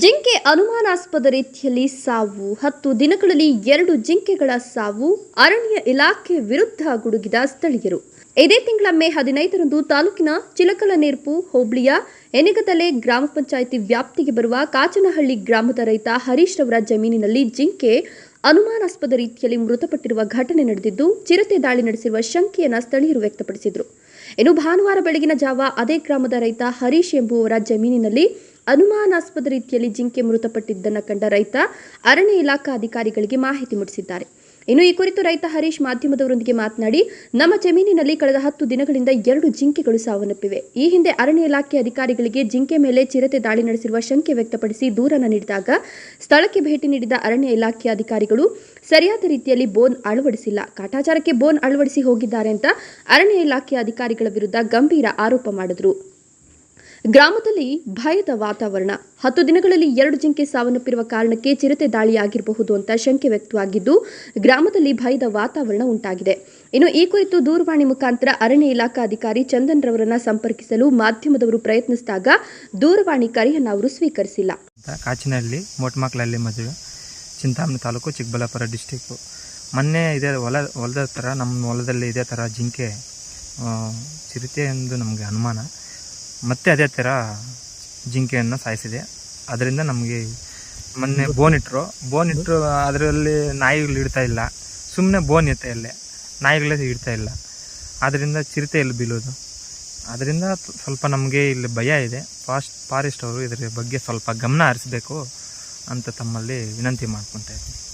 ಜಿಂಕೆ ಅನುಮಾನಾಸ್ಪದ ರೀತಿಯಲ್ಲಿ ಸಾವು. ಹತ್ತು ದಿನಗಳಲ್ಲಿ ಎರಡು ಜಿಂಕೆಗಳ ಸಾವು. ಅರಣ್ಯ ಇಲಾಖೆ ವಿರುದ್ಧ ಗುಡುಗಿದ ಸ್ಥಳೀಯರು. ಇದೇ ತಿಂಗಳ ಮೇ ಹದಿನೈದರಂದು ತಾಲೂಕಿನ ಚಿಲಕಲನೇರ್ಪು, ಹೋಬಳಿಯ ಎನಿಗದಲೆ ಗ್ರಾಮ ಪಂಚಾಯಿತಿ ವ್ಯಾಪ್ತಿಗೆ ಬರುವ ಕಾಚನಹಳ್ಳಿ ಗ್ರಾಮದ ರೈತ ಹರೀಶ್ ರವರ ಜಮೀನಿನಲ್ಲಿ ಜಿಂಕೆ ಅನುಮಾನಾಸ್ಪದ ರೀತಿಯಲ್ಲಿ ಮೃತಪಟ್ಟಿರುವ ಘಟನೆ ನಡೆದಿದ್ದು, ಚಿರತೆ ದಾಳಿ ನಡೆಸಿರುವ ಶಂಕೆಯನ್ನು ಸ್ಥಳೀಯರು ವ್ಯಕ್ತಪಡಿಸಿದರು. ಇನ್ನು ಭಾನುವಾರ ಬೆಳಗಿನ ಜಾವ ಅದೇ ಗ್ರಾಮದ ರೈತ ಹರೀಶ್ ಎಂಬುವವರ ಜಮೀನಿನಲ್ಲಿ ಅನುಮಾನಾಸ್ಪದ ರೀತಿಯಲ್ಲಿ ಜಿಂಕೆ ಮೃತಪಟ್ಟಿದ್ದನ್ನು ಕಂಡ ರೈತ ಅರಣ್ಯ ಇಲಾಖಾ ಅಧಿಕಾರಿಗಳಿಗೆ ಮಾಹಿತಿ ಮೂಡಿಸಿದ್ದಾರೆ ಇನ್ನು ಈ ಕುರಿತು ರೈತ ಹರೀಶ್ ಮಾಧ್ಯಮದವರೊಂದಿಗೆ ಮಾತನಾಡಿ, ನಮ್ಮ ಜಮೀನಿನಲ್ಲಿ ಕಳೆದ ಹತ್ತು ದಿನಗಳಿಂದ ಎರಡು ಜಿಂಕೆಗಳು ಸಾವನ್ನಪ್ಪಿವೆ. ಈ ಹಿಂದೆ ಅರಣ್ಯ ಇಲಾಖೆ ಅಧಿಕಾರಿಗಳಿಗೆ ಜಿಂಕೆ ಮೇಲೆ ಚಿರತೆ ದಾಳಿ ನಡೆಸಿರುವ ಶಂಕೆ ವ್ಯಕ್ತಪಡಿಸಿ ದೂರನ್ನು ನೀಡಿದಾಗ ಸ್ಥಳಕ್ಕೆ ಭೇಟಿ ನೀಡಿದ ಅರಣ್ಯ ಇಲಾಖೆ ಅಧಿಕಾರಿಗಳು ಸರಿಯಾದ ರೀತಿಯಲ್ಲಿ ಬೋನ್ ಅಳವಡಿಸಿಲ್ಲ. ಕಾಟಾಚಾರಕ್ಕೆ ಬೋನ್ ಅಳವಡಿಸಿ ಹೋಗಿದ್ದಾರೆ ಅಂತ ಅರಣ್ಯ ಇಲಾಖೆ ಅಧಿಕಾರಿಗಳ ವಿರುದ್ಧ ಗಂಭೀರ ಆರೋಪ ಮಾಡಿದರು. ಗ್ರಾಮದಲ್ಲಿ ಭಯದ ವಾತಾವರಣ. ಹತ್ತು ದಿನಗಳಲ್ಲಿ ಎರಡು ಜಿಂಕೆ ಸಾವನ್ನಪ್ಪಿರುವ ಕಾರಣಕ್ಕೆ ಚಿರತೆ ದಾಳಿಯಾಗಿರಬಹುದು ಅಂತ ಶಂಕೆ ವ್ಯಕ್ತವಾಗಿದ್ದು, ಗ್ರಾಮದಲ್ಲಿ ಭಯದ ವಾತಾವರಣ ಉಂಟಾಗಿದೆ. ಇನ್ನು ಈ ಕುರಿತು ದೂರವಾಣಿ ಮುಖಾಂತರ ಅರಣ್ಯ ಇಲಾಖಾ ಅಧಿಕಾರಿ ಚಂದನ್ ರವರನ್ನ ಸಂಪರ್ಕಿಸಲು ಮಾಧ್ಯಮದವರು ಪ್ರಯತ್ನಿಸಿದಾಗ ದೂರವಾಣಿ ಕರೆಯನ್ನು ಅವರು ಸ್ವೀಕರಿಸಿಲ್ಲ. ಕಾಚಿನಲ್ಲಿ ಮೋಟ್ಮಕ್ಳಲ್ಲಿ ಮದುವೆ, ಚಿಂತಾಮಣಿ ತಾಲೂಕು, ಚಿಕ್ಕಬಳ್ಳಾಪುರ ಡಿಸ್ಟಿಕ್ಕು ಮೊನ್ನೆ ಇದೇ ಹೊಲ, ಹೊಲದ ಥರ ನಮ್ಮ ಹೊಲದಲ್ಲಿ ಇದೇ ಥರ ಜಿಂಕೆ ಚಿರತೆ ಎಂದು ನಮಗೆ ಅನುಮಾನ. ಮತ್ತೆ ಅದೇ ಥರ ಜಿಂಕೆಯನ್ನು ಸಾಯಿಸಿದೆ. ಅದರಿಂದ ನಮಗೆ ಮೊನ್ನೆ ಬೋನ್ ಇಟ್ಟರು ಬೋನ್ ಇಟ್ಟರು ಅದರಲ್ಲಿ ನಾಯಿಗಳು ಇಡ್ತಾ ಇಲ್ಲ. ಸುಮ್ಮನೆ ಬೋನ್ ಇತ್ತೆ ಅಲ್ಲೇ. ನಾಯಿಗಳೇ ಇಡ್ತಾ ಇಲ್ಲ. ಆದ್ದರಿಂದ ಚಿರತೆ ಎಲ್ಲಿ ಬೀಳೋದು? ಅದರಿಂದ ಸ್ವಲ್ಪ ನಮಗೆ ಇಲ್ಲಿ ಭಯ ಇದೆ. ಫಾಸ್ಟ್ ಫಾರೆಸ್ಟ್ ಅವರು ಇದರ ಬಗ್ಗೆ ಸ್ವಲ್ಪ ಗಮನ ಹರಿಸಬೇಕು ಅಂತ ತಮ್ಮಲ್ಲಿ ವಿನಂತಿ ಮಾಡ್ಕೊತಾ ಇದ್ದೀನಿ.